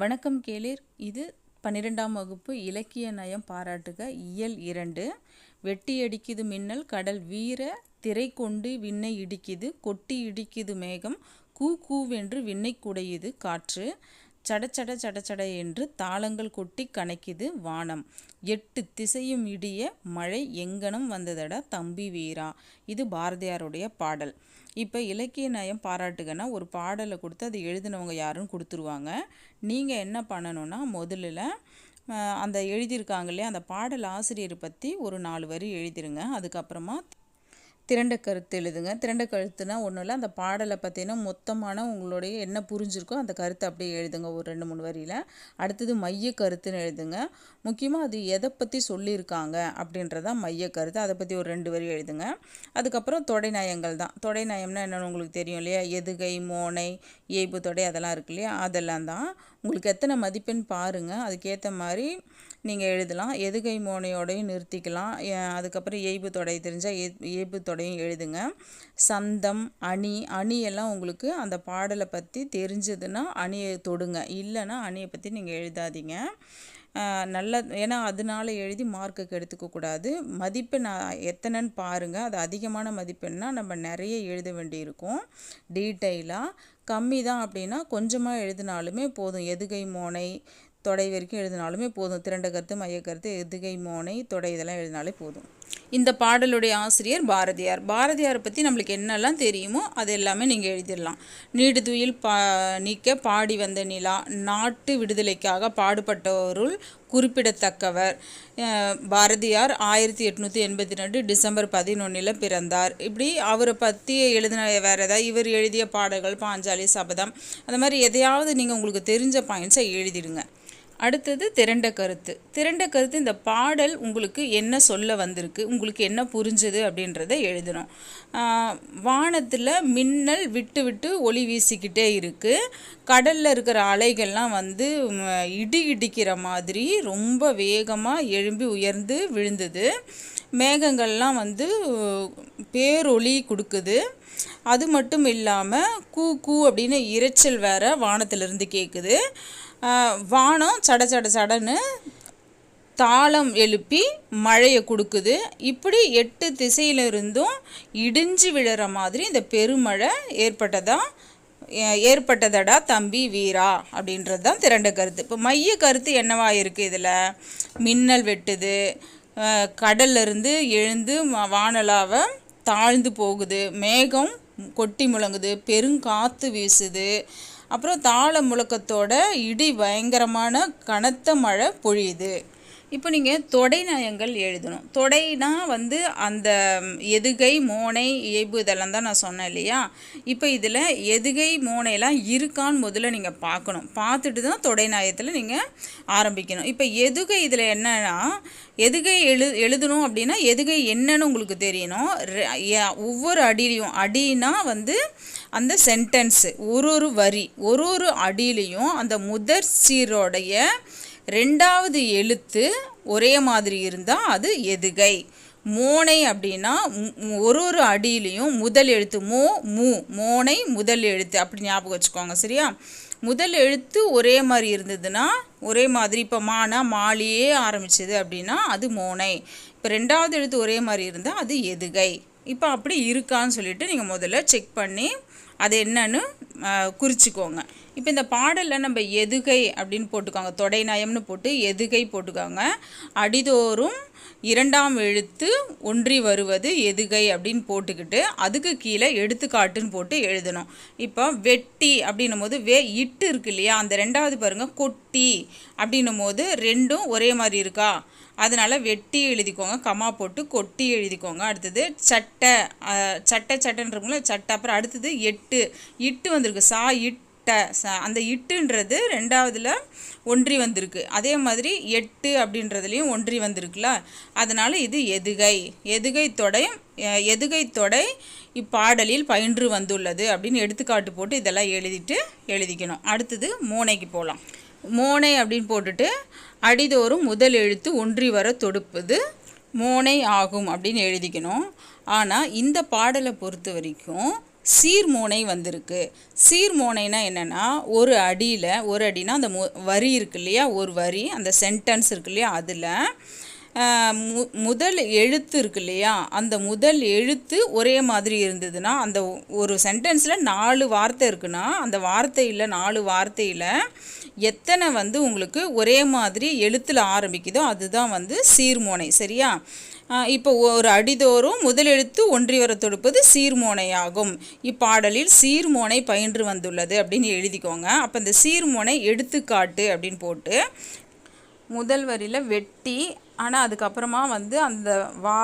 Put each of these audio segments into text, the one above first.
வணக்கம் கேளீர். இது பன்னிரெண்டாம் வகுப்பு இலக்கிய நயம் பாராட்டுக இயல் இரண்டு. வெட்டி அடிக்குது மின்னல் கடல் வீர திரை கொண்டு விண்ணை இடிக்குது கொட்டி இடிக்குது மேகம் கூ கூவென்று விண்ணை குடையுது காற்று. சட சட என்று தாளங்கள் கொட்டி கணக்குது வானம். எட்டு திசையும் இடிய மழை எங்கனம் வந்ததடா தம்பி வீரா. இது பாரதியாருடைய பாடல். இப்போ இலக்கிய நயம் பாராட்டுகன்னா ஒரு பாடலை கொடுத்து அதை எழுதினவங்க யாருன்னு கொடுத்துருவாங்க. நீங்கள் என்ன பண்ணணும்னா முதல்ல அந்த எழுதியிருக்காங்க இல்லையா அந்த பாடல் ஆசிரியரை பற்றி ஒரு நாலு வரி எழுதிருங்க. அதுக்கப்புறமா திரண்ட கருத்து எழுதுங்க. திரண்ட கருத்துனா ஒன்றும் இல்லை. அந்த பாடலை பார்த்தீங்கன்னா மொத்தமான உங்களுடைய என்ன புரிஞ்சிருக்கோ அந்த கருத்தை அப்படியே எழுதுங்க. ஒரு ரெண்டு மூணு வரியில். அடுத்தது மைய கருத்துன்னு எழுதுங்க. முக்கியமாக அது எதை பற்றி சொல்லியிருக்காங்க அப்படின்றதான் மைய கருத்து. அதை பற்றி ஒரு ரெண்டு வரி எழுதுங்க. அதுக்கப்புறம் தொடைநயங்கள் தான். தொடைநயம்னா என்னென்னு உங்களுக்கு தெரியும் இல்லையா? எதுகை மோனை ஏய்பு தொடை அதெல்லாம் இருக்கு இல்லையா? அதெல்லாம் தான். உங்களுக்கு எத்தனை மதிப்பெண் பாருங்கள் அதுக்கேற்ற மாதிரி நீங்கள் எழுதலாம். எதுகை மோனையோடையும் நிறுத்திக்கலாம். அதுக்கப்புறம் ஏய்பு தொடை தெரிஞ்சால் ஏய்பு தொடையும் எழுதுங்க. சந்தம் அணி அணி எல்லாம் உங்களுக்கு அந்த பாடலை பற்றி தெரிஞ்சதுன்னா அணியை தொடுங்க. இல்லைன்னா அணியை பற்றி நீங்கள் எழுதாதீங்க. நல்ல ஏன்னா அதனால எழுதி மார்க்குக்கு எடுத்துக்கக்கூடாது மதிப்பெண் எத்தனைன்னு பாருங்கள் அது அதிகமான மதிப்பெண்ணா நம்ம நிறைய எழுத வேண்டியிருக்கும். டீட்டெயிலாக கம்மி தான் அப்படின்னா கொஞ்சமாக எழுதினாலுமே போதும். எதுகை மோனை தொடை வரைக்கும் எழுதினாலுமே போதும். திரண்ட கருத்து மைய கருத்து எதுகை மோனை தொடை இதெல்லாம் எழுதினாலே போதும். இந்த பாடலுடைய ஆசிரியர் பாரதியார். பாரதியாரை பற்றி நம்மளுக்கு என்னெல்லாம் தெரியுமோ அது எல்லாமே நீங்கள் எழுதிடலாம். நீடுதுயில் பா நீக்க பாடி வந்த நிலா நாட்டு விடுதலைக்காக பாடுபட்டவருள் குறிப்பிடத்தக்கவர். பாரதியார் ஆயிரத்தி எட்நூற்றி எண்பத்தி ரெண்டு டிசம்பர் பதினொன்றில் பிறந்தார். இப்படி அவரை பற்றி எழுதின வேறு ஏதாவது இவர் எழுதிய பாடல்கள் பாஞ்சாலி சபதம் அந்த மாதிரி எதையாவது நீங்கள் உங்களுக்கு தெரிஞ்ச பாயிண்ட்ஸை எழுதிடுங்க. அடுத்தது திரண்ட கருத்து. திரண்ட கருத்து இந்த பாடல் உங்களுக்கு என்ன சொல்ல வந்திருக்கு உங்களுக்கு என்ன புரிஞ்சுது அப்படின்றத எழுதணும். வானத்தில் மின்னல் விட்டு விட்டு ஒளி வீசிக்கிட்டே இருக்குது கடலில் இருக்கிற அலைகள்லாம் வந்து இடி இடிக்கிற மாதிரி ரொம்ப வேகமாக எழும்பி உயர்ந்து விழுந்தது. மேகங்கள்லாம் வந்து பேரொளி கொடுக்குது. அது மட்டும் இல்லாமல் கூ கூ அப்படின்னு இரைச்சல் வேற வானத்திலிருந்து கேட்குது வானம் சட சட சடன்னு தாளம் எழுப்பி மழையை கொடுக்குது. இப்படி எட்டு திசையிலிருந்தும் இடிஞ்சு விழுற மாதிரி இந்த பெருமழை ஏற்பட்டதா ஏற்பட்டதடா தம்பி வீரா அப்படின்றது தான் திரண்ட கருத்து. இப்போ மைய கருத்து என்னவா இருக்குது இதில்? மின்னல் வெட்டுது கடல்லிருந்து எழுந்து வானலாவை தாழ்ந்து போகுது மேகம் கொட்டி முழங்குது பெருங்காற்று வீசுது அப்புறம் தாள முழக்கத்தோட இடி பயங்கரமான கனத்த மழை பொழியுது. இப்போ நீங்கள் தொடை நயங்கள் எழுதணும். தொடைனா வந்து அந்த எதுகை மோனை இயைபு இதெல்லாம் தான் நான் சொன்னேன் இல்லையா? இப்போ இதில் எதுகை மோனையெல்லாம் இருக்கான்னு முதல்ல நீங்கள் பார்க்கணும். பார்த்துட்டு தான் தொடை நயத்தில் நீங்கள் ஆரம்பிக்கணும். இப்போ எதுகை இதில் என்னன்னா எதுகை எழு எழுதணும் அப்படின்னா எதுகை என்னன்னு உங்களுக்கு தெரியணும். ஒவ்வொரு அடியிலையும் அடினா வந்து அந்த சென்டென்ஸு ஒரு ஒரு வரி ஒரு ஒரு அடியிலையும் அந்த முதற் சீரோடைய ரெண்டாவது எழுத்து ஒரே மாதிரி இருந்தால் அது எதுகை. மோனை அப்படின்னா ஒரு ஒரு அடியிலையும் முதல் எழுத்து மோ மூ மோனை முதல் எழுத்து அப்படி ஞாபகம் வச்சுக்கோங்க சரியா? முதல் எழுத்து ஒரே மாதிரி இருந்ததுன்னா ஒரே மாதிரி இப்போ மானா மாலியே ஆரம்பிச்சது அப்படின்னா அது மோனை. இப்போ ரெண்டாவது எழுத்து ஒரே மாதிரி இருந்தால் அது எதுகை. இப்போ அப்படி இருக்கான்னு சொல்லிட்டு நீங்கள் முதல்ல செக் பண்ணி அது என்னன்னு குறிச்சிக்கோங்க. இப்போ இந்த பாடலில் நம்ம எதுகை அப்படின்னு போட்டுக்கோங்க. தொடை நயம்னு போட்டு எதுகை போட்டுக்கோங்க. அடிதோறும் இரண்டாம் எழுத்து ஒன்றி வருவது எதுகை அப்படின்னு போட்டுக்கிட்டு அதுக்கு கீழே எடுத்துக்காட்டுன்னு போட்டு எழுதணும். இப்போ வெட்டி அப்படின்னும் போது வே இட்டு இருக்கு இல்லையா? அந்த ரெண்டாவது பாருங்க கொட்டி அப்படின்னும் போது ரெண்டும் ஒரே மாதிரி இருக்கா? அதனால் வெட்டி எழுதிக்கோங்க கமா போட்டு கொட்டி எழுதிக்கோங்க. அடுத்தது சட்டை சட்டை சட்டைன்றவங்கள சட்டை. அப்புறம் அடுத்தது எட்டு. இட்டு வந்திருக்கு. சா இட்ட. ச- அந்த இட்டுன்றது ரெண்டாவதில் ஒன்றி வந்திருக்கு. அதே மாதிரி எட்டு அப்படின்றதுலையும் ஒன்றி வந்திருக்குல்ல அதனால் இது எதுகை. எதுகை தொடை எதுகை தொடை இப்பாடலில் பயின்று வந்துள்ளது அப்படின்னு எடுத்துக்காட்டு போட்டு இதெல்லாம் எழுதிட்டு எழுதிக்கணும். அடுத்தது மூனைக்கு போகலாம். மோனை அப்படின்னு போட்டுட்டு அடிதோறும் முதல் எழுத்து ஒன்றி வர தொடுப்பது மோனை ஆகும் அப்படின்னு எழுதிக்கணும். ஆனால் இந்த பாடலை பொறுத்த வரைக்கும் சீர்மோனை வந்திருக்கு. சீர்மோனைனா என்னென்னா ஒரு அடியில் ஒரு அடினா அந்த மு வரி இருக்கு இல்லையா? ஒரு வரி அந்த சென்டென்ஸ் இருக்கு இல்லையா? அதில் மு முதல் எழுத்து இருக்கு இல்லையா? அந்த முதல் எழுத்து ஒரே மாதிரி இருந்ததுன்னா அந்த ஒரு சென்டென்ஸில் நாலு வார்த்தை இருக்குன்னா அந்த வார்த்தையில் நாலு வார்த்தையில் எத்தனை வந்து உங்களுக்கு ஒரே மாதிரி எழுத்தில் ஆரம்பிக்குதோ அதுதான் வந்து சீர்மோனை சரியா? இப்போ ஒரு அடிதோறும் முதல் எழுத்து ஒன்றி வர தொடுப்பது சீர்மோனையாகும். இப்பாடலில் சீர்மோனை பயின்று வந்துள்ளது அப்படின்னு எழுதிக்கோங்க. அப்போ இந்த சீர்மோனை எடுத்துக்காட்டு அப்படின்னு போட்டு முதல் வரியில் வெட்டி ஆனால் அதுக்கப்புறமா வந்து அந்த வா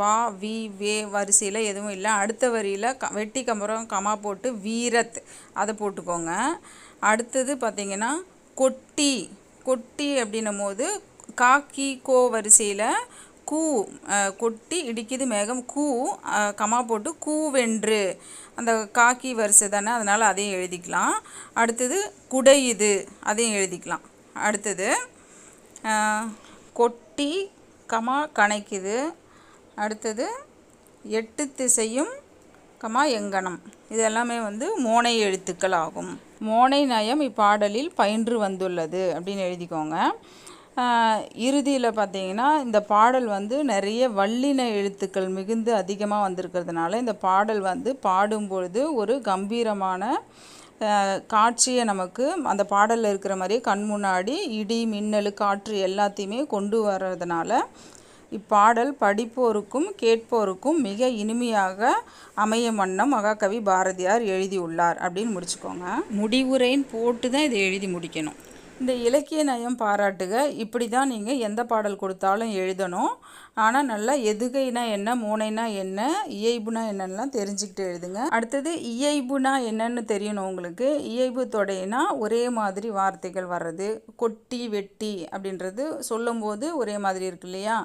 வா வி வே வரிசையில் எதுவும் இல்லை. அடுத்த வரியில் க வெட்டி கம்பரம் கமா போட்டு வீரத் அதை போட்டுக்கோங்க. அடுத்தது பார்த்திங்கன்னா கொட்டி கொட்டி அப்படின்னும் போது காக்கி கோ வரிசையில் கூ கொட்டி இடிக்குது மேகம் கூ கமா போட்டு கூவென்று அந்த காக்கி வரிசை தானே அதனால் அதையும் எழுதிக்கலாம். அடுத்தது குடையுது அதையும் எழுதிக்கலாம். அடுத்தது கொட் கொட்டி கமா கணைக்குது. அடுத்தது எட்டு திசையும் கமா எங்கனம். இது எல்லாமே வந்து மோனை எழுத்துக்கள் ஆகும். மோனை நயம் இப்பாடலில் பயின்று வந்துள்ளது அப்படின்னு எழுதிக்கோங்க. இறுதியில் பார்த்தீங்கன்னா இந்த பாடல் வந்து நிறைய வல்லின எழுத்துக்கள் மிகுந்து அதிகமாக வந்திருக்கிறதுனால இந்த பாடல் வந்து பாடும்பொழுது ஒரு கம்பீரமான காட்சியை நமக்கு அந்த பாடலில் இருக்கிற மாதிரியே கண் முன்னாடி இடி மின்னல் காற்று எல்லாத்தையுமே கொண்டு வர்றதுனால இப்பாடல் படிப்போருக்கும் கேட்போருக்கும் மிக இனிமையாக அமைய வண்ணம் மகாகவி பாரதியார் எழுதியுள்ளார். அப்படின்னு முடிச்சுக்கோங்க. முடிவுரைன்னு போட்டு தான் இதை எழுதி முடிக்கணும். இந்த இலக்கிய நயம் பாராட்டுக. இப்படி தான் நீங்கள் எந்த பாடல் கொடுத்தாலும் எழுதணும். ஆனால் நல்லா எதுகைனா என்ன மூனைனா என்ன இயைபுனா என்னென்னலாம் தெரிஞ்சுக்கிட்டு எழுதுங்க. அடுத்தது இயைபுனா என்னன்னு தெரியணும் உங்களுக்கு. இயைபு தொடைனா ஒரே மாதிரி வார்த்தைகள் வர்றது. கொட்டி வெட்டி அப்படின்றது சொல்லும்போது ஒரே மாதிரி இருக்கு இல்லையா?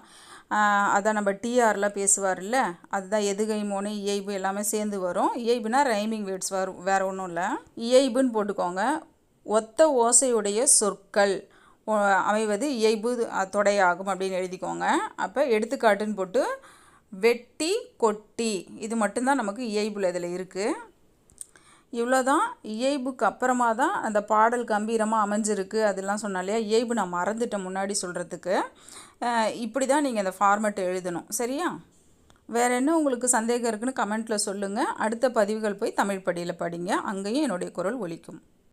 அதான் நம்ம டிஆரில் பேசுவார்ல. அதுதான் எதுகை மோனை இயைபு எல்லாமே சேர்ந்து வரும். இயைபுனா ரைமிங் வேர்ட்ஸ் வரும் வேறு ஒன்றும் இல்லை. இயைபுன்னு போட்டுக்கோங்க. ஒத்த ஓசையுடைய சொற்கள் அமைவது இயைபு தொடையாகும் அப்படின்னு எழுதிக்கோங்க. அப்போ எடுத்துக்காட்டுன்னு போட்டு வெட்டி கொட்டி இது மட்டும்தான் நமக்கு இயைபுல இதில் இருக்குது இவ்வளோ தான் இயைபுக்கு அப்புறமா தான் அந்த பாடல் கம்பீரமாக அமைஞ்சிருக்கு. அதெல்லாம் சொன்னா இல்லையா இயைபு நான் மறந்துட்டேன் முன்னாடி சொல்கிறதுக்கு இப்படி தான் நீங்கள் அந்த ஃபார்மெட் எழுதணும். சரியா? வேறு என்ன உங்களுக்கு சந்தேகம் இருக்குன்னு கமெண்ட்டில் சொல்லுங்கள் அடுத்த பதிவுகள் போய் தமிழ் படியில் படிங்க. அங்கேயும் என்னுடைய குரல் ஒலிக்கும்.